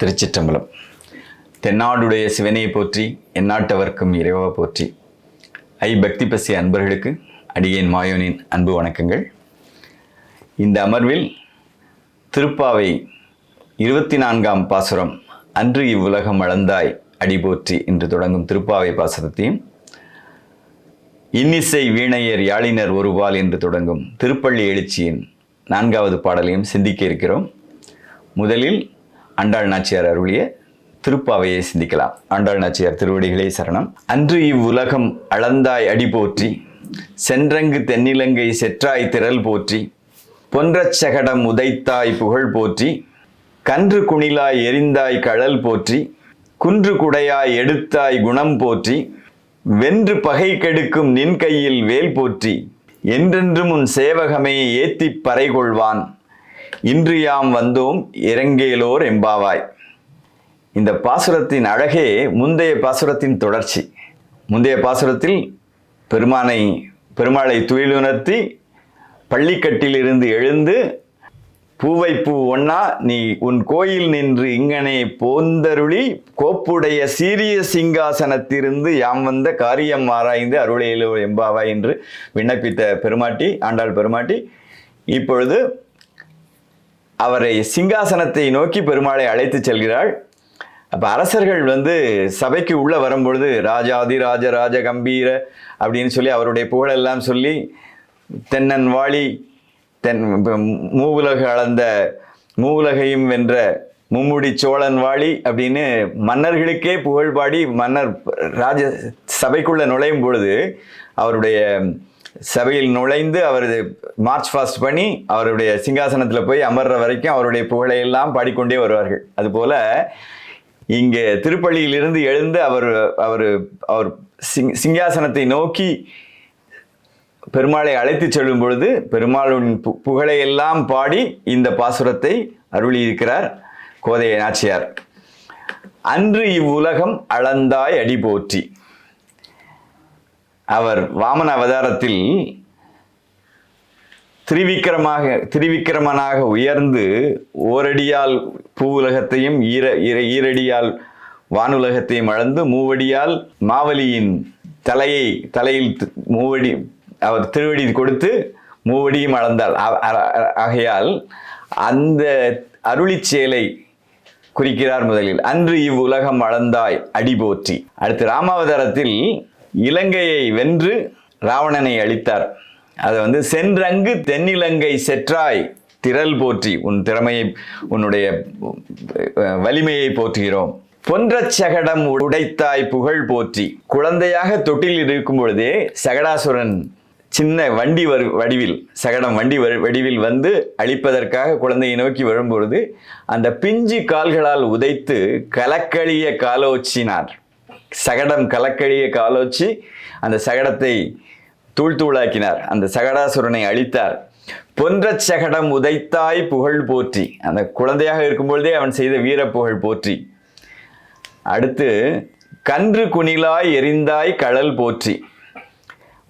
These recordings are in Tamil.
திருச்சிற்றம்பலம். தென்னாடுடைய சிவனையை போற்றி எந்நாட்டவர்க்கும் இறைவா போற்றி. ஐ பக்தி பசி அன்பர்களுக்கு அடியேன் மாயோனின் அன்பு வணக்கங்கள். இந்த அமர்வில் திருப்பாவை இருபத்தி நான்காம் பாசுரம் அன்று இவ்வுலகம் அளந்தாய் அடி போற்றி என்று தொடங்கும் திருப்பாவை பாசுரத்தையும் இன்னிசை வீணையர் யாழினர் ஒருபால் என்று தொடங்கும் திருப்பள்ளி எழுச்சியின் நான்காவது பாடலையும் சிந்திக்க இருக்கிறோம். முதலில் அண்டாள் நாச்சியார் அருளிய திருப்பாவையை சிந்திக்கலாம். ஆண்டாள் நாச்சியார் திருவடிகளே சரணம். அன்று இவ்வுலகம் அளந்தாய் அடி போற்றி சென்றங்கு தென்னிலங்கை செற்றாய் திரள் போற்றி பொன்றச் சகடம் உதைத்தாய் புகழ் போற்றி கன்று குணிலாய் எரிந்தாய் கழல் போற்றி குன்று குடையாய் எடுத்தாய் குணம் போற்றி வென்று பகை கெடுக்கும் நின் கையில் வேல் போற்றி என்றென்றும் உன் சேவகமே ஏத்திப் பறைகொள்வான் இன்று யாம் வந்தோம் இறங்கேலோர் எம்பாவாய் இந்த பாசுரத்தின் அழகே முந்தைய பாசுரத்தின் தொடர்ச்சி. முந்தைய பாசுரத்தில் பெருமானை பெருமாளை துயிலுணர்த்தி பள்ளிக்கட்டிலிருந்து எழுந்து பூவை பூ ஒன்னா நீ உன் கோயில் நின்று இங்கனே போந்தருளி கோப்புடைய சீரிய சிங்காசனத்திலிருந்து யாம் வந்த காரியம் ஆராய்ந்து அருளையிலோ எம்பாவா என்று விண்ணப்பித்த பெருமாட்டி ஆண்டாள் பெருமாட்டி இப்பொழுது அவரை சிங்காசனத்தை நோக்கி பெருமாளை அழைத்து செல்கிறாள். அப்போ அரசர்கள் வந்து சபைக்கு உள்ளே வரும்பொழுது ராஜாதி ராஜ ராஜ கம்பீர அப்படின்னு சொல்லி அவருடைய புகழெல்லாம் சொல்லி தென்னன் வாழி தென் மூவுலக அளந்த மூவுலகையும் வென்ற மும்முடி சோழன் வாழி அப்படின்னு மன்னர்களுக்கே புகழ் பாடி மன்னர் ராஜ சபைக்குள்ளே நுழையும் பொழுது அவருடைய சபையில் நுழைந்து அவரது மார்ச் ஃபாஸ்ட் பண்ணி அவருடைய சிங்காசனத்தில் போய் அமர்ற வரைக்கும் அவருடைய புகழையெல்லாம் பாடிக்கொண்டே வருவார்கள். அதுபோல இங்கே திருப்பள்ளியிலிருந்து எழுந்து அவர் அவர் அவர் சிங் சிங்காசனத்தை நோக்கி பெருமாளை அழைத்து செல்லும் பொழுது பெருமாளின் பு புகழையெல்லாம் பாடி இந்த பாசுரத்தை அருளியிருக்கிறார் கோதைய நாச்சியார் அன்று இவ்வுலகம் அளந்தாய் அடி போற்றி அவர் வாமன அவதாரத்தில் திரிவிக்கிரமாக திரிவிக்கிரமனாக உயர்ந்து ஓரடியால் பூவுலகத்தையும் ஈர ஈர ஈரடியால் வானுலகத்தையும் அளந்து மூவடியால் மாவலியின் தலையை தலையில் மூவடி அவர் திருவடி கொடுத்து மூவடியும் அளந்தாள் ஆகையால் அந்த அருளிச்சேலை குறிக்கிறார் முதலில். அன்று இவ்வுலகம் அளந்தாய் அடி போற்றி அடுத்து ராமாவதாரத்தில் இலங்கையை வென்று ராவணனை அழித்தார். அதை வந்து சென்றங்கு தென்னிலங்கை செற்றாய் திரள் போற்றி உன் திறமையை உன்னுடைய வலிமையை போற்றுகிறோம். பொன்ற சகடம் உடைத்தாய் புகழ் போற்றி. குழந்தையாக தொட்டில் இருக்கும் பொழுதே சகடாசுரன் சின்ன வண்டி வரு வடிவில் சகடம் வண்டி வடிவில் வந்து அழிப்பதற்காக குழந்தையை நோக்கி வரும்பொழுது அந்த பிஞ்சு கால்களால் உதைத்து கலக்கழிய காலோச்சினார். சகடம் கலக்கழிய காலோச்சி அந்த சகடத்தை தூள் தூளாக்கினார். அந்த சகடாசுரனை அழித்தார். பொன்றச் சகடம் உதைத்தாய் புகழ் போற்றி. அந்த குழந்தையாக இருக்கும்பொழுதே அவன் செய்த வீர புகழ் போற்றி. அடுத்து கன்று குணிலாய் எரிந்தாய் கழல் போற்றி.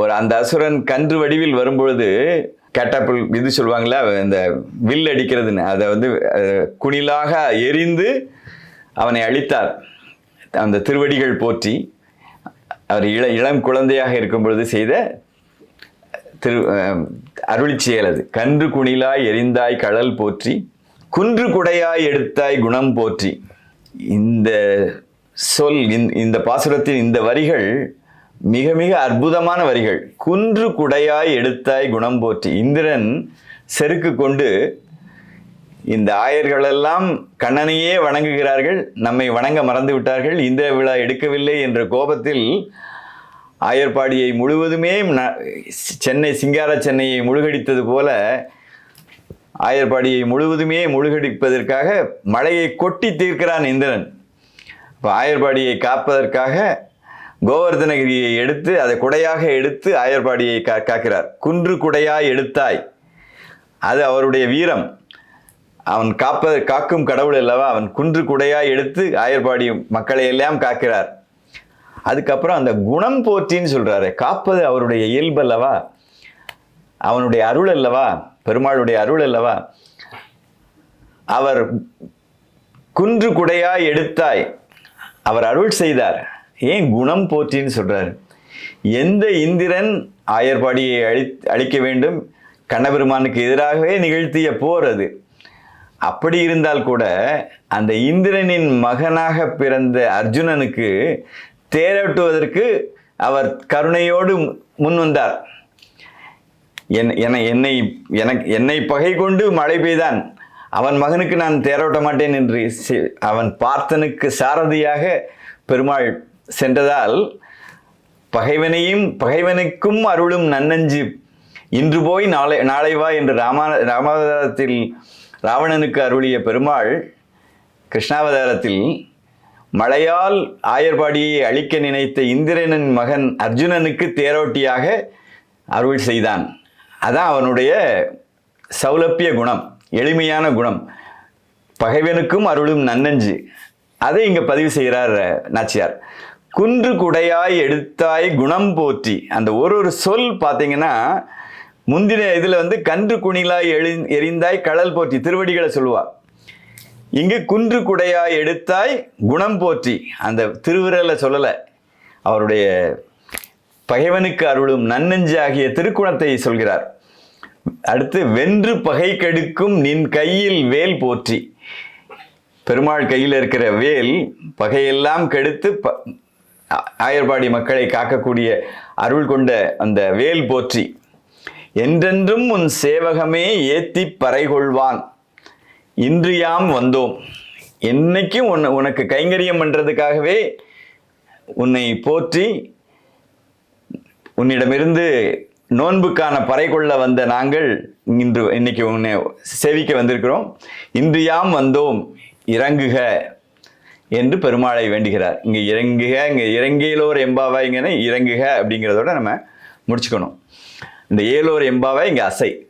ஒரு அந்த அசுரன் கன்று வடிவில் வரும்பொழுது கேட்டாப்பிள் இது சொல்லுவாங்களே இந்த வில் அடிக்கிறதுன்னு அதை வந்து குணிலாக எரிந்து அவனை அழித்தார். அந்த திருவடிகள் போற்றி அவர் இள இளம் குழந்தையாக இருக்கும் பொழுது செய்த திரு அருளி செயல் அது. கன்று குணிலாய் எரிந்தாய் கடல் போற்றி குன்று குடையாய் எடுத்தாய் குணம் போற்றி. இந்த சொல் இந்த- இந்த பாசுரத்தின் இந்த வரிகள் மிக மிக அற்புதமான வரிகள். குன்று குடையாய் எடுத்தாய் குணம் போற்றி. இந்திரன் செருக்கு கொண்டு இந்த ஆயர்களெல்லாம் கண்ணனையே வணங்குகிறார்கள் நம்மை வணங்க மறந்து விட்டார்கள் இந்த விழா எடுக்கவில்லை என்ற கோபத்தில் ஆயர்பாடியை முழுவதுமே ந- சென்னை சிங்கார சென்னையை முழுகடித்தது போல ஆயர்பாடியை முழுவதுமே முழுகடிப்பதற்காக மழையை கொட்டி தீர்க்கிறான் இந்திரன். இப்போ ஆயர்பாடியை காப்பதற்காக கோவர்தனகிரியை எடுத்து அதை குடையாக எடுத்து ஆயர்பாடியை கா காக்கிறார். குன்று குடையாய் எடுத்தாய். அது அவருடைய வீரம். அவன் காப்ப காக்கும் கடவுள் அல்லவா? அவன் குன்று குடையாய் எடுத்து ஆயர்பாடி மக்களை எல்லாம் காக்கிறார். அதுக்கப்புறம் அந்த குணம் போற்றின்னு சொல்றாரு காப்பது அவருடைய இயல்பு அல்லவா? அவனுடைய அருள் அல்லவா? பெருமாளுடைய அருள் அல்லவா? அவர் குன்று குடையாய் எடுத்தாய் அவர் அருள் செய்தார். ஏன் குணம் போற்றின்னு சொல்றாரு? எந்த இந்திரன் ஆயர்பாடியை அழி அழிக்க வேண்டும்? கண்ணபெருமானுக்கு எதிராகவே நிகழ்த்திய போர் அது. அப்படி இருந்தால் கூட அந்த இந்திரனின் மகனாக பிறந்த அர்ஜுனனுக்கு தேரோட்டுவதற்கு அவர் கருணையோடு முன் வந்தார். என் என என்னை எனக்கு என்னை பகை கொண்டு மழை பெய்தான். அவன் மகனுக்கு நான் தேரோட்ட மாட்டேன் என்று சி- அவன் பார்த்தனுக்கு சாரதியாக பெருமாள் சென்றதால் பகைவனையும் பகைவனுக்கும் அருளும் நன்னஞ்சு. இன்று போய் நாளை நாளை வா என்று ராமா ராமாவதாரத்தில் ராவணனுக்கு அருளிய பெருமாள் கிருஷ்ணாவதாரத்தில் மழையால் ஆயர்பாடியை அழிக்க நினைத்த இந்திரனின் மகன் அர்ஜுனனுக்கு தேரோட்டியாக அருள் செய்தான். அதான் அவனுடைய சௌலப்பிய குணம் எளிமையான குணம். பகைவனுக்கும் அருளும் நன்னஞ்சு. அதை இங்கே பதிவு செய்கிறார் நாச்சியார். குன்று குடையாய் எடுத்தாய் குணம் போற்றி. அந்த ஒரு ஒரு சொல் பார்த்தீங்கன்னா முந்தின இதில் வந்து கன்று குணிலாய் எழு எரிந்தாய் கடல் போற்றி திருவடிகளை சொல்லுவார் இங்கு குன்று குடையாய் எடுத்தாய் குணம் போற்றி. அந்த திருவிரலை சொல்லலை. அவருடைய பகைவனுக்கு அருளும் நன்னெஞ்சு ஆகிய திருக்குணத்தை சொல்கிறார். அடுத்து வென்று பகை கெடுக்கும் நின் கையில் வேல் போற்றி. பெருமாள் கையில் இருக்கிற வேல் பகையெல்லாம் கெடுத்து ப ஆயர்பாடி மக்களை காக்கக்கூடிய அருள் கொண்ட அந்த வேல் போற்றி. என்றென்றும் உன் சேவகமே ஏத்தி பறைகொள்வான். இன்று யாம் வந்தோம். என்னைக்கும் உன்னை உனக்கு கைங்கரியம் பண்ணுறதுக்காகவே உன்னை போற்றி உன்னிடமிருந்து நோன்புக்கான பறை கொள்ள வந்த நாங்கள் இன்று இன்னைக்கு உன்னை சேவிக்க வந்திருக்கிறோம். இன்று யாம் வந்தோம். இறங்குக என்று பெருமாளை வேண்டுகிறார். இங்கே இறங்குக இங்கே இறங்கியலோர் எம்பாவாய்ங்கன்னு இறங்குக அப்படிங்கிறதோட நம்ம முடிச்சுக்கணும். இந்த ஏலோர் எம்பாவை இங்கே அசை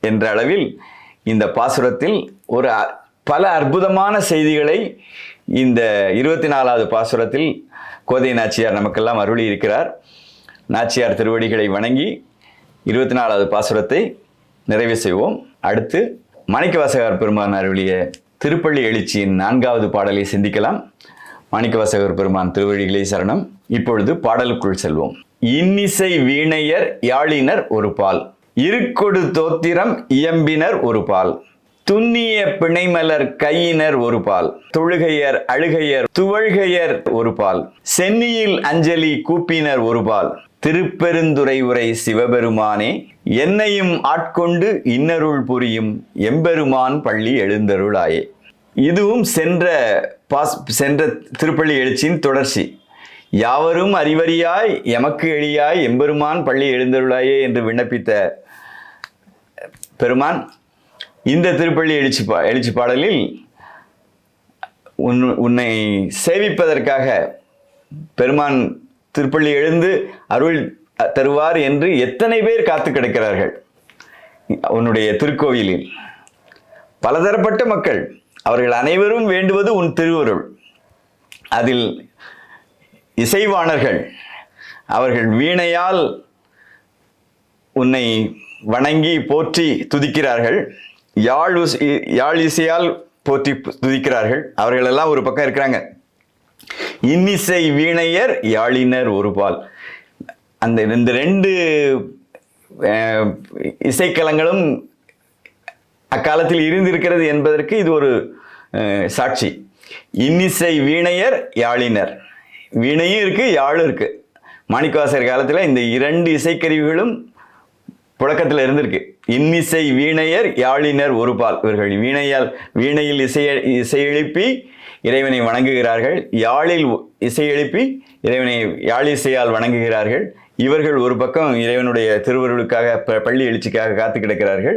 என்ற அளவில் இந்த பாசுரத்தில் ஒரு அ- பல அற்புதமான செய்திகளை இந்த இருபத்தி நாலாவது பாசுரத்தில் கோதை நாச்சியார் நமக்கெல்லாம் அருளி இருக்கிறார். நாச்சியார் திருவடிகளை வணங்கி இருபத்தி நாலாவது பாசுரத்தை நிறைவு செய்வோம். அடுத்து மாணிக்கவாசகர் பெருமான் அருளிய திருப்பள்ளி எழுச்சியின் நான்காவது பாடலை சிந்திக்கலாம். மாணிக்கவாசகர் பெருமான் திருவழிகளை சரணம். இப்பொழுது பாடலுக்குள் செல்வோம். இன்னிசை வீணையர் யாழினர் ஒரு பால் இருக்கொடு தோத்திரம் இயம்பினர் ஒரு பால் துன்னிய பிணைமலர் கையினர் ஒரு பால் தொழுகையர் அழுகையர் துவழ்கையர் ஒரு பால் சென்னியில் அஞ்சலி கூப்பினர் ஒரு பால் திருப்பெருந்துறை உரை சிவபெருமானே என்னையும் ஆட்கொண்டு இன்னருள் புரியும் எம்பெருமான் பள்ளி எழுந்தருளாயே. இதுவும் சென்ற பாஸ் சென்ற திருப்பள்ளி எழுச்சியின் தொடர்ச்சி. யாவரும் அறிவறியாய் எமக்கு எளியாய் எம்பெருமான் பள்ளி எழுந்தருளாயே என்று விண்ணப்பித்த பெருமான் இந்த திருப்பள்ளி எழுச்சி பா எழுச்சி பாடலில் உன் உன்னை சேவிப்பதற்காக பெருமான் திருப்பள்ளி எழுந்து அருள் தருவார் என்று எத்தனை பேர் காத்து கிடக்கிறார்கள். உன்னுடைய திருக்கோவிலில் பலதரப்பட்ட மக்கள் அவர்கள் அனைவரும் வேண்டுவது உன் திருவருள். அதில் இசைவாணர்கள் அவர்கள் வீணையால் உன்னை வணங்கி போற்றி துதிக்கிறார்கள். யாழ் யாழ் இசையால் போற்றி துதிக்கிறார்கள். அவர்களெல்லாம் ஒரு பக்கம் இருக்கிறாங்க. இன்னிசை வீணையர் யாழினர் ஒருபால். அந்த இந்த ரெண்டு இசைக்கலங்களும் அக்காலத்தில் இருந்திருக்கிறது என்பதற்கு இது ஒரு சாட்சி. இன்னிசை வீணையர் யாழினர். வீணையும் இருக்குது யாழும் இருக்குது மாணிக்கவாசர் காலத்தில் இந்த இரண்டு இசைக்கருவிகளும் புழக்கத்தில் இருந்திருக்கு. இன்னிசை வீணையர் யாழினர் ஒருபால். இவர்கள் வீணையால் வீணையில் இசை இசையெழுப்பி இறைவனை வணங்குகிறார்கள். யாழில் இசையெழுப்பி இறைவனை யாழ் இசையால் வணங்குகிறார்கள். இவர்கள் ஒரு பக்கம் இறைவனுடைய திருவருளுக்காக ப- பள்ளி எழுச்சிக்காக காத்து கிடக்கிறார்கள்.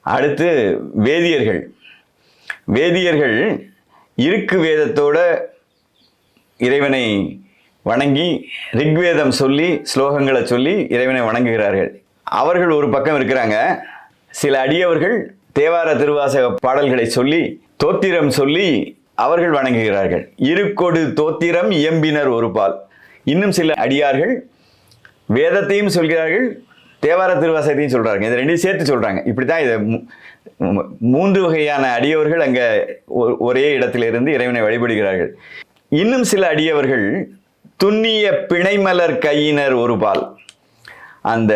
அடுத்து வேதியர்கள். வேதியர்கள் இருக்கு வேதத்தோட இறைவனை வணங்கி ரிக்வேதம் சொல்லி ஸ்லோகங்களை சொல்லி இறைவனை வணங்குகிறார்கள். அவர்கள் ஒரு பக்கம் இருக்கிறாங்க. சில அடியவர்கள் தேவார திருவாசக பாடல்களை சொல்லி தோத்திரம் சொல்லி அவர்கள் வணங்குகிறார்கள். இருக்கொடு தோத்திரம் இயம்பினர் ஒரு பால். இன்னும் சில அடியார்கள் வேதத்தையும் சொல்கிறார்கள் தேவார திருவாசகத்தையும் சொல்கிறாங்க இதை ரெண்டையும் சேர்த்து சொல்றாங்க. இப்படித்தான் இதை மூன்று வகையான அடியவர்கள் அங்கே ஒ- ஒரே இடத்திலிருந்து இறைவனை வழிபடுகிறார்கள். இன்னும் சில அடியவர்கள் துண்ணிய பிணைமலர் கையினர் ஒரு பால். அந்த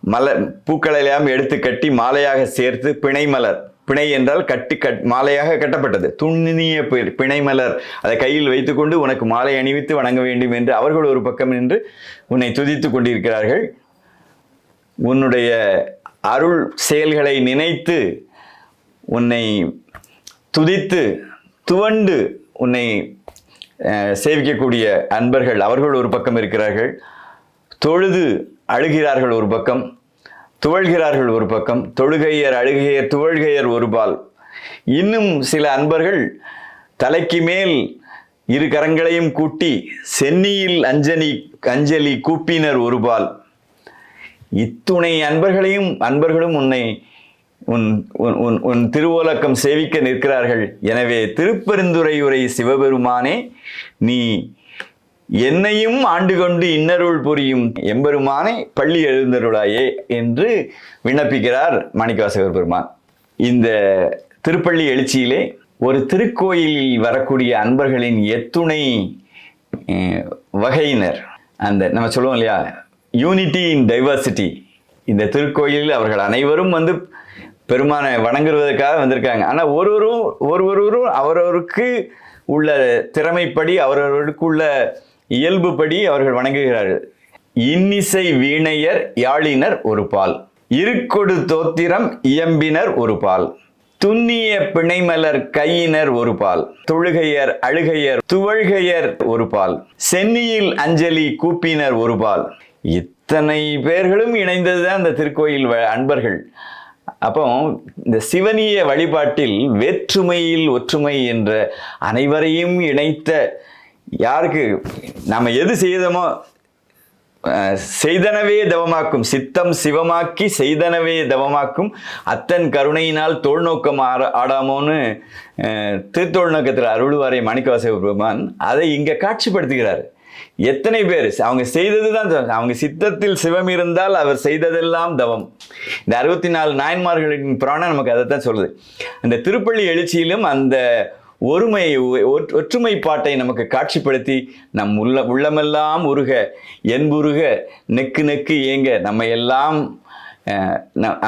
மலர் பூக்களையெல்லாம் எடுத்து கட்டி மாலையாக சேர்த்து பிணைமலர் பிணை என்றால் கட்டி கட் மாலையாக கட்டப்பட்டது. துண்ணிய பி- பிணைமலர் அதை கையில் வைத்துக்கொண்டு உனக்கு மாலை அணிவித்து வணங்க வேண்டும் என்று அவர்கள் ஒரு பக்கம் நின்று உன்னை துதித்துக் கொண்டிருக்கிறார்கள். உன்னுடைய அருள் செயல்களை நினைத்து உன்னை துதித்து துவண்டு உன்னை சேவிக்கக்கூடிய அன்பர்கள் அவர்கள் ஒரு பக்கம் இருக்கிறார்கள். தொழுது அழுகிறார்கள் ஒரு பக்கம். துவழ்கிறார்கள் ஒரு பக்கம். தொழுகையர் அழுகையர் துவழ்கையர் ஒருபால் இன்னும் சில அன்பர்கள் தலைக்கு மேல் இரு கரங்களையும் கூட்டி சென்னியில் அஞ்சலி அஞ்சலி கூப்பினர் ஒருபால் இத்துணை அன்பர்களையும் அன்பர்களும் உன்னை உன் உன் உன் உன் திருவோலக்கம் சேவிக்க நிற்கிறார்கள். எனவே திருப்பெருந்துறையுரை சிவபெருமானே நீ என்னையும் ஆண்டு கொண்டு இன்னருள் புரியும் எம்பெருமானை பள்ளி எழுந்தருளாயே என்று விண்ணப்பிக்கிறார் மாணிக்கவாசகர் பெருமான். இந்த திருப்பள்ளி எழுச்சியிலே ஒரு திருக்கோயிலில் வரக்கூடிய அன்பர்களின் எத்துணை வகையினர். அந்த நம்ம சொல்லுவோம் இல்லையா? யூனிட்டி இன் டைவர்சிட்டி இந்த திருக்கோயிலில் அவர்கள் அனைவரும் வந்து பெருமானை வணங்குவதற்காக வந்திருக்காங்க. ஆனால் ஒருவரும் ஒருவரும் அவரவருக்கு உள்ள திறமைப்படி அவரவருக்கு உள்ள இயல்புப்படி அவர்கள் வணங்குகிறார்கள். இன்னிசை வீணையர் யாழினர் ஒரு பால். இருக்கொடு தோத்திரம் இயம்பினர் ஒரு பால். துண்ணிய பிணைமலர் கையினர் ஒரு பால். தொழுகையர் அழுகையர் துவழ்கையர் ஒரு பால். சென்னியில் அஞ்சலி கூப்பினர் ஒரு பால். இத்தனை பேர்களும் இணைந்ததுதான் அந்த திருக்கோயில் வ- அன்பர்கள். அப்போ இந்த சிவனிய வழிபாட்டில் வேற்றுமையில் ஒற்றுமை என்ற அனைவரையும் இணைத்த யாருக்கு நம்ம எது செய்தோமோ செய்தனவே தவமாக்கும். சித்தம் சிவமாக்கி செய்தனவே தவமாக்கும். அத்தன் கருணையினால் தோல்நோக்கம் ஆட ஆடாமோன்னு அஹ், திருத்தோள் நோக்கத்தில் அருள்வாரை மாணிக்கவாசக பெருமான் அதை இங்கே காட்சிப்படுத்துகிறார். எத்தனை பேர்? அவங்க செய்தது தான் அவங்க சித்தத்தில் சிவம் இருந்தால் அவர் செய்ததெல்லாம் தவம். இந்த அறுபத்தி நாலு நாயன்மார்களின் புராணம் நமக்கு அதை தான் சொல்லுது. அந்த திருப்பள்ளி எழுச்சியிலும் அந்த ஒருமை ஒற்றுமை ஒற்றுமைப்பாட்டை நமக்கு காட்சிப்படுத்தி நம் உள்ள உள்ளமெல்லாம் உருக என்புருக நெக்கு நெக்கு ஏங்க நம்ம எல்லாம்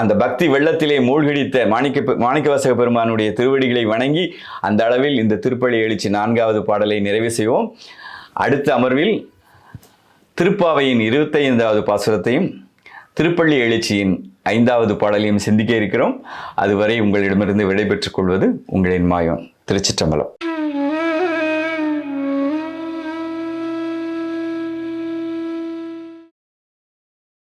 அந்த பக்தி வெள்ளத்திலே மூழ்கடித்த மாணிக்க மாணிக்கவாசக பெருமானுடைய திருவடிகளை வணங்கி அந்த அளவில் இந்த திருப்பள்ளி எழுச்சி நான்காவது பாடலை நிறைவு செய்வோம். அடுத்த அமர்வில் திருப்பாவையின் இருபத்தைந்தாவது பாசுரத்தையும் திருப்பள்ளி எழுச்சியின் ஐந்தாவது பாடலையும் சிந்திக்க இருக்கிறோம். அதுவரை உங்களிடமிருந்து விடைபெற்றுக் கொள்வது உங்களின் மாயம் திருச்சிற்றம்பலம்.